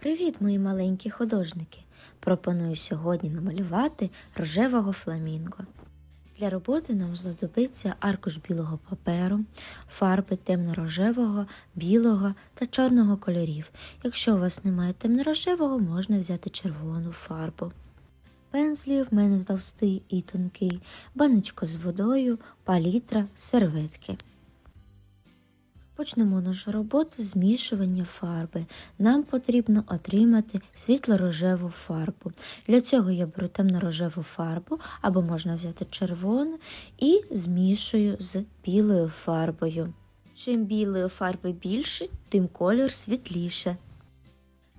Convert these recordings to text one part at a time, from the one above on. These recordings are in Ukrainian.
Привіт, мої маленькі художники! Пропоную сьогодні намалювати рожевого фламінго. Для роботи нам знадобиться аркуш білого паперу, фарби темно-рожевого, білого та чорного кольорів. Якщо у вас немає темно-рожевого, можна взяти червону фарбу. Пензлі в мене товстий і тонкий, баночка з водою, палітра, серветки. Почнемо нашу роботу змішування фарби. Нам потрібно отримати світло-рожеву фарбу. Для цього я беру темно-рожеву фарбу або можна взяти червону і змішую з білою фарбою. Чим білої фарби більше, тим колір світліше.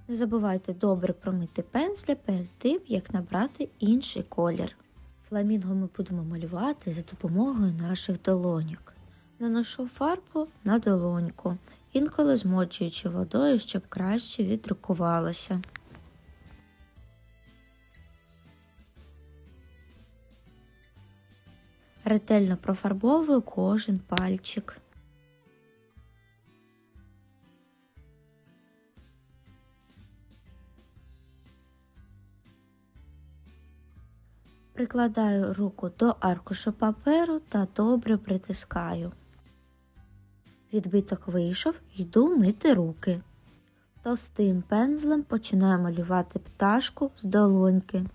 Не забувайте добре промити пензля перед тим, як набрати інший колір. Фламінго ми будемо малювати за допомогою наших долоньок. Наношу фарбу на долоньку, інколи змочуючи водою, щоб краще віддрукувалося. Ретельно профарбовую кожен пальчик. Прикладаю руку до аркушу паперу та добре притискаю. Відбиток вийшов, йду мити руки. Товстим пензлем починаю малювати пташку з долоньки.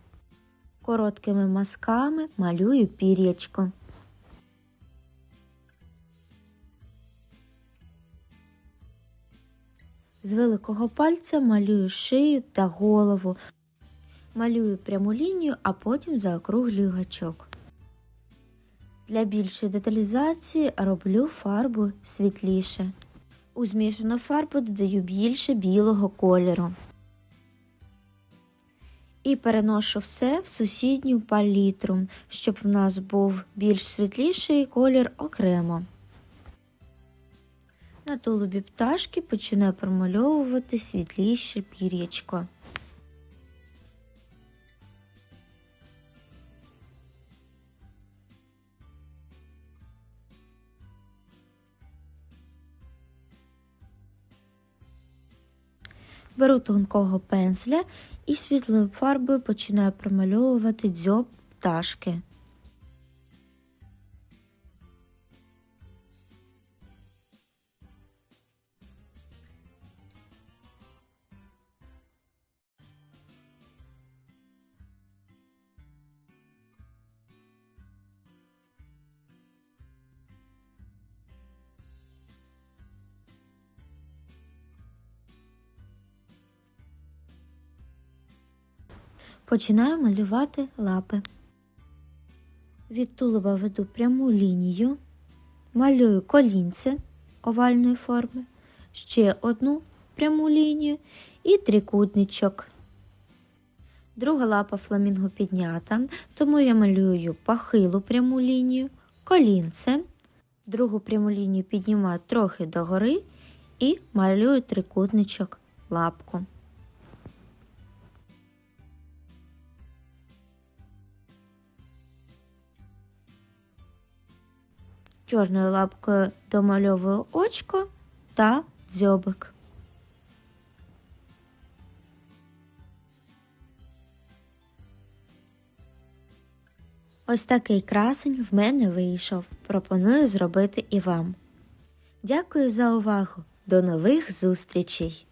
Короткими мазками малюю пір'ячко. З великого пальця малюю шию та голову. Малюю пряму лінію, а потім заокруглюю гачок. Для більшої деталізації роблю фарбу світліше. У змішану фарбу додаю більше білого кольору. І переношу все в сусідню палітру, щоб в нас був більш світліший колір окремо. На тулубі пташки починаю промальовувати світліше пір'ячко. Беру тонкого пензля і світлою фарбою починаю промальовувати дзьоб пташки. Починаю малювати лапи. Від тулуба веду пряму лінію, малюю колінце овальної форми, ще одну пряму лінію і трикутничок. Друга лапа фламінго піднята, тому я малюю похилу пряму лінію, колінце, другу пряму лінію піднімаю трохи догори і малюю трикутничок лапку. Чорною лапкою домальовую очко та дзьобик. Ось такий красень в мене вийшов. Пропоную зробити і вам. Дякую за увагу. До нових зустрічей!